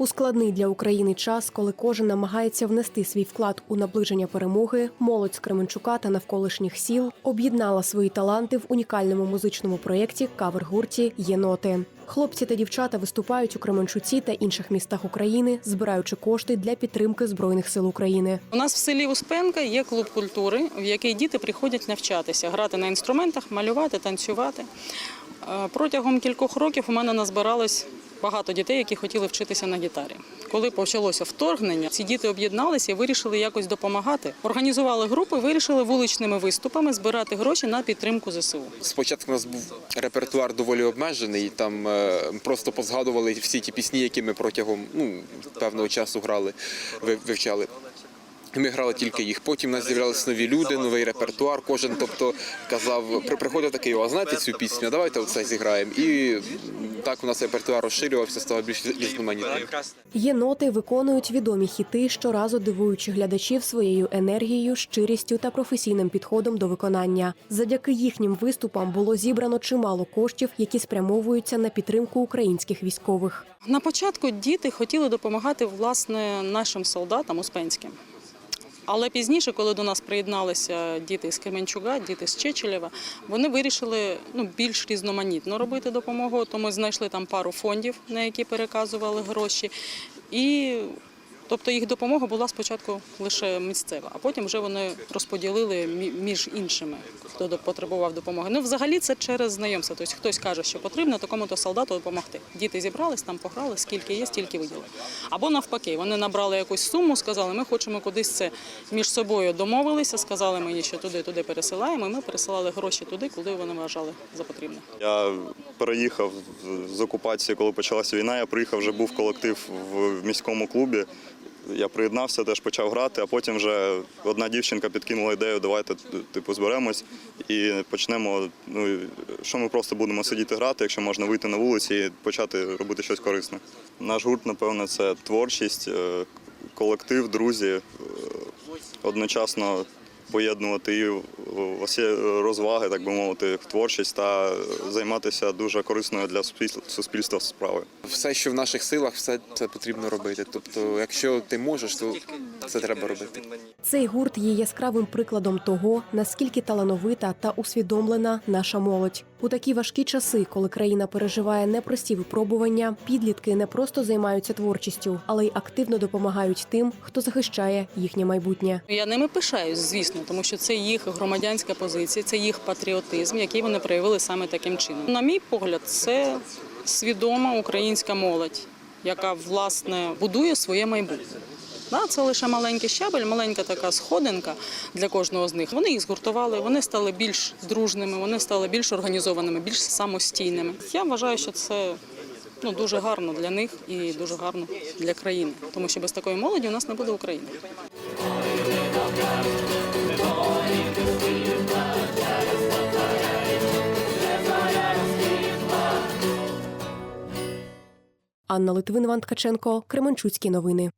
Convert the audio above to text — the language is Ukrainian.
У складний для України час, коли кожен намагається внести свій вклад у наближення перемоги, молодь з Кременчука та навколишніх сіл об'єднала свої таланти в унікальному музичному проєкті кавер-гурті Єноти. Хлопці та дівчата виступають у Кременчуці та інших містах України, збираючи кошти для підтримки збройних сил України. У нас в селі Успенка є клуб культури, в який діти приходять навчатися, грати на інструментах, малювати, танцювати. Е, Протягом кількох років у мене назбиралось багато дітей, які хотіли вчитися на гітарі. Коли почалося вторгнення, ці діти об'єдналися і вирішили якось допомагати. Організували групи, вирішили вуличними виступами збирати гроші на підтримку ЗСУ. Спочатку у нас був репертуар доволі обмежений. Там е, просто позгадували всі ті пісні, які ми протягом ну, певного часу грали, ви- вивчали. Ми грали тільки їх. Потім у нас з'являлися нові люди, новий репертуар. Кожен, тобто, казав, при- приходив такий, а знаєте цю пісню, давайте оце зіграємо. І так у нас репертуар розширювався, став більш різноманітним. Єноти виконують відомі хіти, щоразу дивуючи глядачів своєю енергією, щирістю та професійним підходом до виконання. Завдяки їхнім виступам було зібрано чимало коштів, які спрямовуються на підтримку українських військових. На початку діти хотіли допомагати власне нашим солдатам успенським. Але пізніше, коли до нас приєдналися діти з Кременчуга, діти з Чечелєва, вони вирішили ну, більш різноманітно робити допомогу. То ми знайшли там пару фондів, на які переказували гроші. І тобто їх допомога була спочатку лише місцева, а потім вже вони розподілили між іншими, хто потребував допомоги. Ну, взагалі це через знайомство. Тобто хтось каже, що потрібно такому-то солдату допомогти. Діти зібрались, там пограли, скільки є, стільки виділи. Або навпаки, вони набрали якусь суму, сказали, ми хочемо кудись це між собою домовилися, сказали мені, що туди, туди пересилаємо. І ми пересилали гроші туди, куди вони вважали за потрібне. Я переїхав з окупації, коли почалася війна. Я приїхав, вже був колектив в міському клубі. Я приєднався, теж почав грати, а потім вже одна дівчинка підкинула ідею, давайте типу зберемось і почнемо. Ну що ми просто будемо сидіти грати, якщо можна вийти на вулиці і почати робити щось корисне. Наш гурт, напевно, це творчість, е, колектив, друзі. е, Одночасно поєднувати і розваги, так би мовити, творчість та займатися дуже корисною для суспільства- справою. Все, що в наших силах, все це потрібно робити. Тобто, якщо ти можеш, то це треба робити. Цей гурт є яскравим прикладом того, наскільки талановита та усвідомлена наша молодь. У такі важкі часи, коли країна переживає непрості випробування, підлітки не просто займаються творчістю, але й активно допомагають тим, хто захищає їхнє майбутнє. Я ними пишаюсь, звісно, тому що це їх громадянська позиція, це їх патріотизм, який вони проявили саме таким чином. На мій погляд, це свідома українська молодь, яка власне будує своє майбутнє. Це лише маленький щабель, маленька така сходинка для кожного з них. Вони їх згуртували, вони стали більш дружними, вони стали більш організованими, більш самостійними. Я вважаю, що це ну, дуже гарно для них і дуже гарно для країни, тому що без такої молоді у нас не буде України. Анна Литвин, Іван Ткаченко, Кременчуцькі новини.